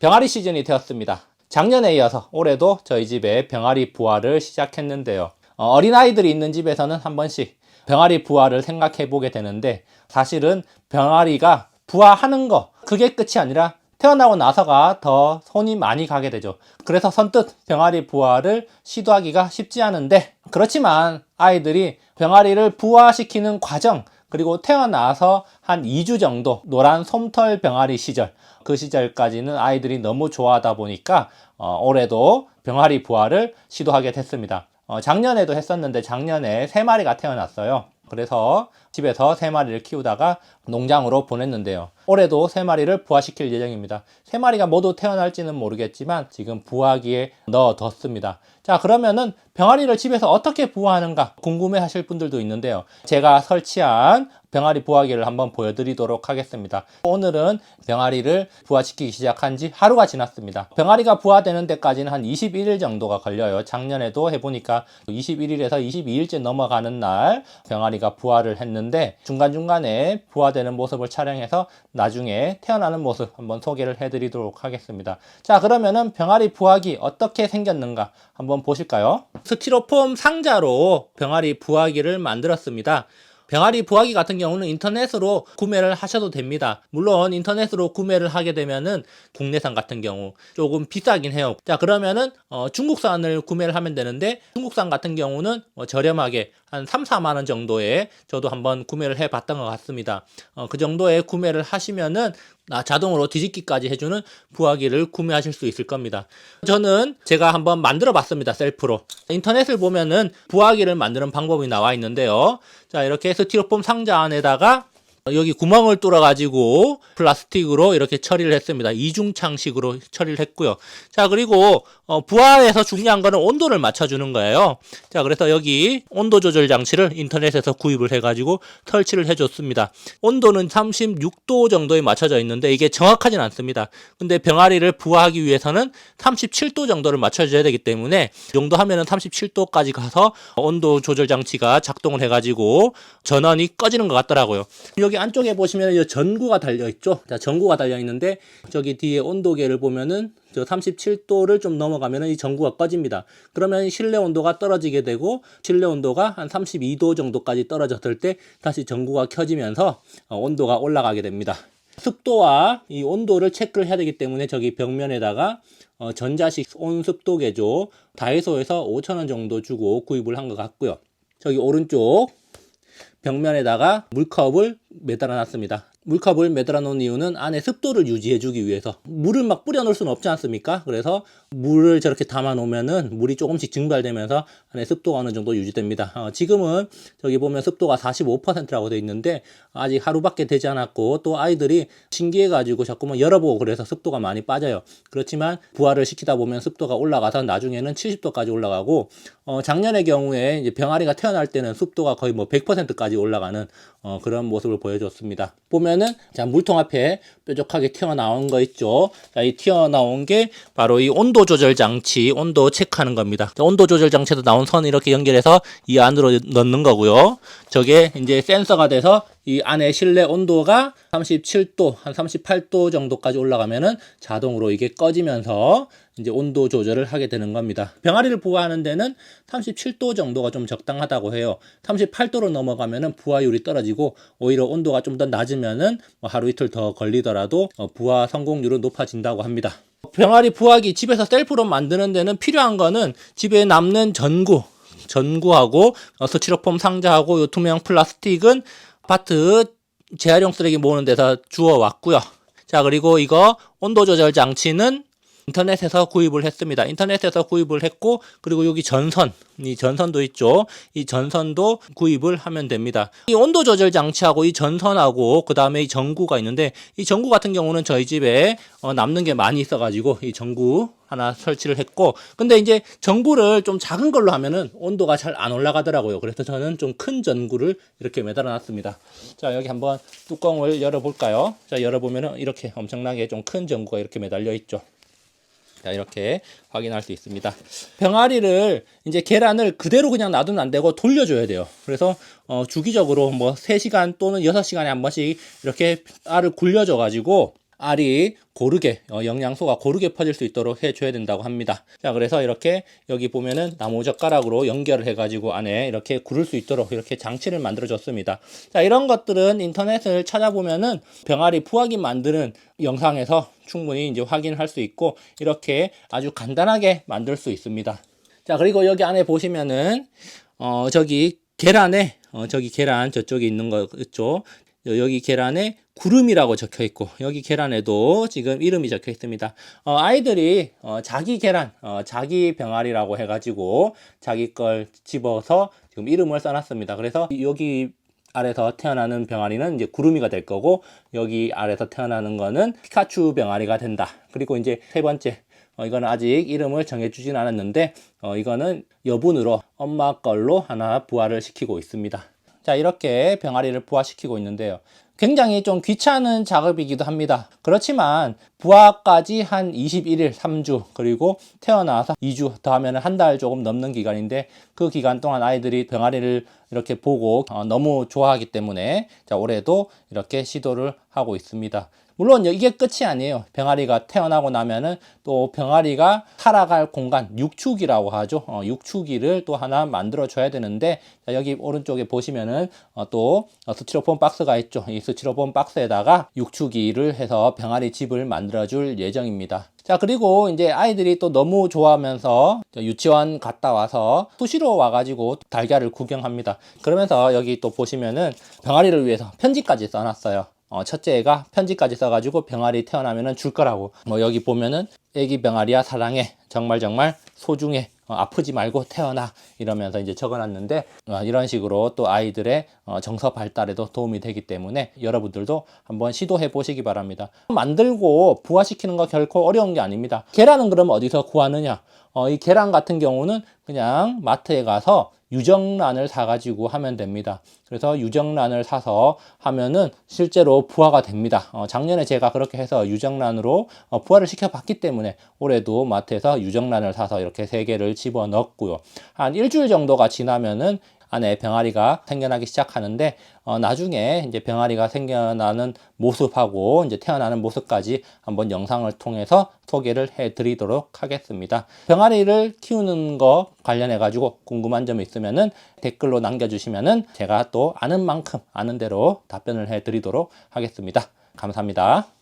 병아리 시즌이 되었습니다. 작년에 이어서 올해도 저희 집에 병아리 부화를 시작했는데요. 어, 린아이들이 있는 집에서는 한 번씩 병아리 부화를 생각해 보게 되는데 사실은 병아리가 부화하는 거 그게 끝이 아니라 태어나고 나서가 더 손이 많이 가게 되죠. 그래서 선뜻 병아리 부화를 시도하기가 쉽지 않은데 그렇지만 아이들이 병아리를 부화시키는 과정 그리고 태어나서 한 2주 정도 노란 솜털 병아리 시절 그 시절까지는 아이들이 너무 좋아하다 보니까 어, 올해도 병아리 부화를 시도하게 됐습니다. 어, 작년에도 했었는데 작년에 세 마리가 태어났어요. 그래서 집에서 세 마리를 키우다가 농장으로 보냈는데요. 올해도 세 마리를 부화시킬 예정입니다. 세 마리가 모두 태어날지는 모르겠지만 지금 부화기에 넣어뒀습니다. 자, 그러면은 병아리를 집에서 어떻게 부화하는가 궁금해 하실 분들도 있는데요. 제가 설치한 병아리 부화기를 한번 보여드리도록 하겠습니다. 오늘은 병아리를 부화시키기 시작한 지 하루가 지났습니다. 병아리가 부화되는 데까지는 한 21일 정도가 걸려요. 작년에도 해보니까 21일에서 22일째 넘어가는 날 병아리가 부화를 했는데 중간중간에 부화되는 모습을 촬영해서 나중에 태어나는 모습 한번 소개를 해드리도록 하겠습니다. 자, 그러면은 병아리 부화기 어떻게 생겼는가 한번 보실까요? 스티로폼 상자로 병아리 부화기를 만들었습니다. 병아리 부화기 같은 경우는 인터넷으로 구매를 하셔도 됩니다. 물론 인터넷으로 구매를 하게 되면은 국내산 같은 경우 조금 비싸긴 해요. 자 그러면은 어, 중국산을 구매를 하면 되는데 중국산 같은 경우는 뭐 저렴하게 한 3, 4만 원 정도에 저도 한번 구매를 해 봤던 것 같습니다. 어, 그 정도에 구매를 하시면은 아, 자동으로 뒤집기까지 해주는 부화기를 구매하실 수 있을 겁니다. 저는 제가 한번 만들어 봤습니다. 셀프로. 인터넷을 보면은 부화기를 만드는 방법이 나와 있는데요. 자, 이렇게 스티로폼 상자 안에다가 여기 구멍을 뚫어 가지고 플라스틱으로 이렇게 처리를 했습니다. 이중 창식으로 처리를 했고요. 자, 그리고 어, 부하에서 중요한 거는 온도를 맞춰 주는 거예요. 자, 그래서 여기 온도 조절 장치를 인터넷에서 구입을 해 가지고 설치를 해 줬습니다. 온도는 36도 정도에 맞춰져 있는데 이게 정확하진 않습니다. 근데 병아리를 부화하기 위해서는 37도 정도를 맞춰 줘야 되기 때문에 이 정도 하면은 37도까지 가서 온도 조절 장치가 작동을 해 가지고 전원이 꺼지는 것 같더라고요. 여기 안쪽에 보시면 이 전구가 달려 있죠. 자, 전구가 달려 있는데 저기 뒤에 온도계를 보면은 저 37도를 좀 넘어가면은 이 전구가 꺼집니다. 그러면 실내 온도가 떨어지게 되고 실내 온도가 한 32도 정도까지 떨어졌을 때 다시 전구가 켜지면서 어, 온도가 올라가게 됩니다. 습도와 이 온도를 체크를 해야 되기 때문에 저기 벽면에다가 어, 전자식 온습도계죠. 다이소에서 5,000원 정도 주고 구입을 한 것 같고요. 저기 오른쪽 벽면에다가 물컵을 매달아 놨습니다. 물컵을 매달아 놓은 이유는 안에 습도를 유지해 주기 위해서 물을 막 뿌려 놓을 수는 없지 않습니까? 그래서 물을 저렇게 담아 놓으면은 물이 조금씩 증발되면서 안에 습도가 어느 정도 유지됩니다. 어, 지금은 저기 보면 습도가 45%라고 되어 있는데 아직 하루밖에 되지 않았고 또 아이들이 신기해 가지고 자꾸만 열어보고 그래서 습도가 많이 빠져요. 그렇지만 부화를 시키다 보면 습도가 올라가서 나중에는 70도까지 올라가고 어, 작년의 경우에 이제 병아리가 태어날 때는 습도가 거의 뭐 100%까지 올라가는 어, 그런 모습을 보여줬습니다. 보면 은 자 물통 앞에 뾰족하게 튀어나온 거 있죠. 자, 이 튀어나온 게 바로 이 온도 조절 장치, 온도 체크하는 겁니다. 자, 온도 조절 장치에서 나온 선 이렇게 연결해서 이 안으로 넣는 거고요. 저게 이제 센서가 돼서 이 안에 실내 온도가 37도, 한 38도 정도까지 올라가면은 자동으로 이게 꺼지면서 이제 온도 조절을 하게 되는 겁니다. 병아리를 부화하는 데는 37도 정도가 좀 적당하다고 해요. 38도로 넘어가면은 부화율이 떨어지고 오히려 온도가 좀 더 낮으면은 뭐 하루 이틀 더 걸리더라도 어, 부화 성공률은 높아진다고 합니다. 병아리 부화기 집에서 셀프로 만드는 데는 필요한 거는 집에 남는 전구, 전구하고 어, 스티로폼 상자하고 요 투명 플라스틱은 아파트 재활용 쓰레기 모으는 데서 주워 왔고요. 자, 그리고 이거 온도 조절 장치는 인터넷에서 구입을 했습니다. 인터넷에서 구입을 했고 그리고 여기 전선, 이 전선도 있죠. 이 전선도 구입을 하면 됩니다. 이 온도 조절 장치하고 이 전선하고 그 다음에 이 전구가 있는데 이 전구 같은 경우는 저희 집에 어, 남는 게 많이 있어가지고 이 전구 하나 설치를 했고 근데 이제 전구를 좀 작은 걸로 하면은 온도가 잘 안 올라가더라고요. 그래서 저는 좀 큰 전구를 이렇게 매달아 놨습니다. 자 여기 한번 뚜껑을 열어볼까요? 자 열어보면은 이렇게 엄청나게 좀 큰 전구가 이렇게 매달려 있죠. 자, 이렇게 확인할 수 있습니다. 병아리를 이제 계란을 그대로 그냥 놔두면 안 되고 돌려줘야 돼요. 그래서 어, 주기적으로 뭐 3시간 또는 6시간에 한 번씩 이렇게 알을 굴려줘 가지고 알이 고르게 어, 영양소가 고르게 퍼질 수 있도록 해줘야 된다고 합니다. 자 그래서 이렇게 여기 보면은 나무 젓가락으로 연결을 해가지고 안에 이렇게 구를 수 있도록 이렇게 장치를 만들어 줬습니다. 자 이런 것들은 인터넷을 찾아보면은 병아리 부화기 만드는 영상에서 충분히 이제 확인할 수 있고 이렇게 아주 간단하게 만들 수 있습니다. 자 그리고 여기 안에 보시면은 어 저기 계란에 어 저기 계란 저쪽에 있는 거 있죠. 여기 계란에 구름이라고 적혀 있고 여기 계란에도 지금 이름이 적혀 있습니다. 어, 아이들이 어, 자기 계란, 어, 자기 병아리라고 해가지고 자기 걸 집어서 지금 이름을 써놨습니다. 그래서 여기 아래서 태어나는 병아리는 이제 구름이가 될 거고 여기 아래서 태어나는 거는 피카츄 병아리가 된다. 그리고 이제 세 번째 어, 이거는 아직 이름을 정해주진 않았는데 어, 이거는 여분으로 엄마 걸로 하나 부화를 시키고 있습니다. 자 이렇게 병아리를 부화시키고 있는데요. 굉장히 좀 귀찮은 작업이기도 합니다. 그렇지만 부화까지 한 21일, 3주 그리고 태어나서 2주 더 하면 한 달 조금 넘는 기간인데 그 기간 동안 아이들이 병아리를 이렇게 보고 어, 너무 좋아하기 때문에 자 올해도 이렇게 시도를 하고 있습니다. 물론 이게 끝이 아니에요. 병아리가 태어나고 나면은 또 병아리가 살아갈 공간, 육축이라고 하죠. 어, 육축이를 또 하나 만들어 줘야 되는데 자, 여기 오른쪽에 보시면은 어, 또 어, 스티로폼 박스가 있죠. 이 스티로폼 박스에다가 육축이를 해서 병아리 집을 만들어 줄 예정입니다. 자, 그리고 이제 아이들이 또 너무 좋아하면서 유치원 갔다 와서 수시로 와가지고 달걀을 구경합니다. 그러면서 여기 또 보시면은 병아리를 위해서 편지까지 써놨어요. 어, 첫째 애가 편지까지 써가지고 병아리 태어나면은 줄 거라고. 뭐 여기 보면은 애기 병아리야 사랑해. 정말 정말 소중해. 어, 아프지 말고 태어나 이러면서 이제 적어놨는데 어, 이런 식으로 또 아이들의 어, 정서 발달에도 도움이 되기 때문에 여러분들도 한번 시도해 보시기 바랍니다. 만들고 부화시키는 거 결코 어려운 게 아닙니다. 계란은 그럼 어디서 구하느냐? 어, 이 계란 같은 경우는 그냥 마트에 가서 유정란을 사가지고 하면 됩니다. 그래서 유정란을 사서 하면은 실제로 부화가 됩니다. 어, 작년에 제가 그렇게 해서 유정란으로 어, 부화를 시켜봤기 때문에 올해도 마트에서 유정란을 사서 이렇게 세 개를 집어 넣었고요. 한 일주일 정도가 지나면은 안에 병아리가 생겨나기 시작하는데 어, 나중에 이제 병아리가 생겨나는 모습하고 이제 태어나는 모습까지 한번 영상을 통해서 소개를 해드리도록 하겠습니다. 병아리를 키우는 거 관련해 가지고 궁금한 점이 있으면은 댓글로 남겨주시면은 제가 또 아는 만큼 아는 대로 답변을 해드리도록 하겠습니다. 감사합니다.